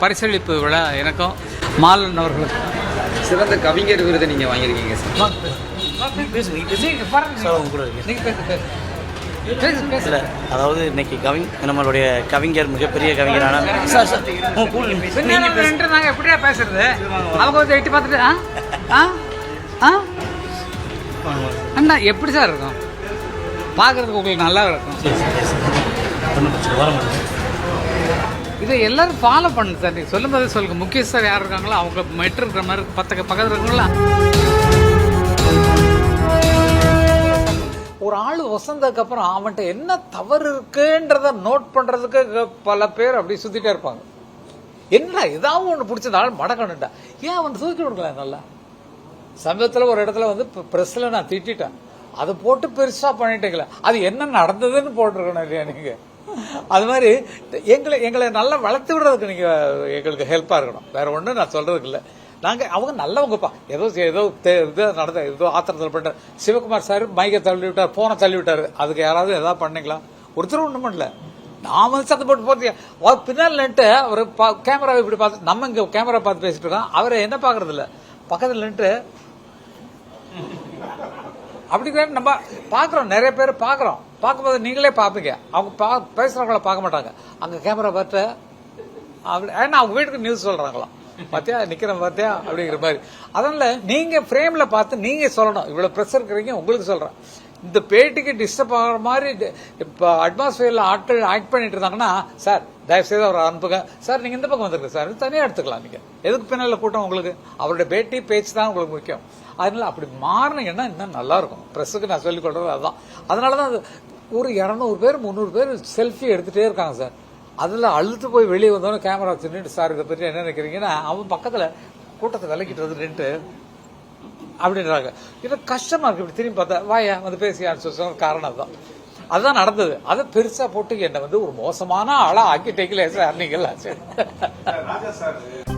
பரிசளிப்பு விழா எனக்கும் மாலன் அவர்களுக்கும். சிறந்த கவிஞர் விருது நீங்க வாங்கியிருக்கீங்க சார். அதாவது இன்னைக்கு கவி நம்மளுடைய கவிஞர் மிகப்பெரிய கவிஞரான சார் சார் நாங்கள் எப்படியா பேசுறது? அவங்க வந்து எட்டி பார்த்துட்டு ஆ? ஆ? ஆ? அண்ணா எப்படி சார் இருக்கும்? பார்க்கறதுக்கு உங்களுக்கு நல்லா இருக்கும் சரி, சரி, சரி. ஒண்ணும் பிரச்சனை இல்லை, வர முடியும் இதை எல்லாரும் ஃபாலோ பண்ணுங்க சார். நீங்கள் சொல்லும்போது சொல்லுங்க. முக்கியஸ்தர் யார் இருக்காங்களோ அவங்க மெட்ரு இருக்கிற மாதிரி பத்து பக்கத்தில் இருக்காங்களா ஒரு ஆள் வசந்ததுக்கு அப்புறம் அவன்கிட்ட என்ன தவறு இருக்குன்றத நோட் பண்றதுக்கு பல பேர் அப்படி சுத்திட்டே இருப்பாங்க. என்ன ஏதாவது ஒன்று பிடிச்ச ஆள் மடக்கணுண்டா ஏன் அவன் தூக்கி விடுங்களா நல்லா? சமீபத்தில் ஒரு இடத்துல வந்து ப்ரெஸ்ஸில் நான் திட்டேன் அதை போட்டு பெருசாக பண்ணிட்டீங்களே. அது என்ன நடந்ததுன்னு போட்டிருக்கணும் இல்லையா நீங்கள் அது மாதிரி எங்களை எங்களை நல்லா வளர்த்து விடுறதுக்கு நீங்க எங்களுக்கு ஹெல்ப்பா இருக்கணும். வேற ஒன்றும் நான் சொல்றதுக்கு இல்லை. நாங்க அவங்க நல்லவங்கப்பா. ஏதோ ஏதோ தே- இது நடந்த ஏதோ ஆத்திரத்தில் பண்ண சிவகுமார் சார் மைக்கை தள்ளி விட்டார் போனை தள்ளி விட்டாரு. அதுக்கு யாராவது ஏதாவது பண்ணீங்களா ஒருத்தரும் ஒன்றும் பண்ணல நான் வந்து சத்தம் போட்டு போட்டு அவர் பின்னால் நின்ட்டு அவர் கேமரா இப்படி பார்த்து நம்ம இங்க கேமரா பார்த்து பேசிட்டு இருக்கோம் அவரை என்ன பாக்குறது இல்ல. பக்கத்துல நின்ட்டு அப்படி நம்ம பாக்குறோம் நிறைய பேர் பாக்குறோம் பார்க்கும்போது நீங்களே பார்ப்பீங்க. அவங்க பா பேசுறவங்கள பார்க்க மாட்டாங்க. அங்கே கேமரா பார்த்து அப்படி ஏன்னா அவங்க வீட்டுக்கு நியூஸ் சொல்றாங்களாம். பார்த்தியா நிக்கிறேன் பார்த்தியா அப்படிங்கிற மாதிரி. அதனால நீங்க ஃப்ரேம்ல பார்த்து நீங்க சொல்லணும். இவ்வளவு ப்ரெஷர் இருக்கிறீங்க உங்களுக்கு சொல்றேன். இந்த பேட்டிக்கு டிஸ்டர்ப் ஆகிற மாதிரி இப்போ இப்ப அட்மாஸ்பியர்ல ஆட்கள் ஆக்ட் பண்ணிட்டு இருந்தாங்கன்னா சார் தயவு செய்து அவர் அனுப்புங்க. சார் நீங்க இந்த பக்கம் வந்துருங்க சார் தனியாக எடுத்துக்கலாம் நீங்க. எதுக்கு பின்னால கூட்டம் உங்களுக்கு? அவருடைய பேட்டி பேச்சு தான் உங்களுக்கு முக்கியம். அதனால அப்படி மாறினீங்கன்னா இன்னும் நல்லா இருக்கும். ப்ரெஸ்ஸுக்கு நான் சொல்லிக் கொடுறது அதுதான். அதனாலதான் அது ஒரு இரநூறு பேர் முந்நூறு பேர் செல்ஃபி எடுத்துகிட்டே இருக்காங்க சார். அதில் அழுத்து போய் வெளியே வந்தோடனே கேமரா வச்சுட்டு சார் இதை பற்றி என்ன நினைக்கிறீங்கன்னா அவன் பக்கத்தில் கூட்டத்தை விலக்கிட்டு வந்து நின்று அப்படின்றாங்க. இது கஷ்டமாக இருக்கு. இப்படி திரும்பி பார்த்தா வாயா வந்து பேசி சொன்ன காரணம் அதுதான். அதுதான் நடந்தது. அதை பெருசாக போட்டு என்னை வந்து ஒரு மோசமான ஆளா ஆக்கிட்டீங்களே சார் நீங்களா சரி ராஜா சார்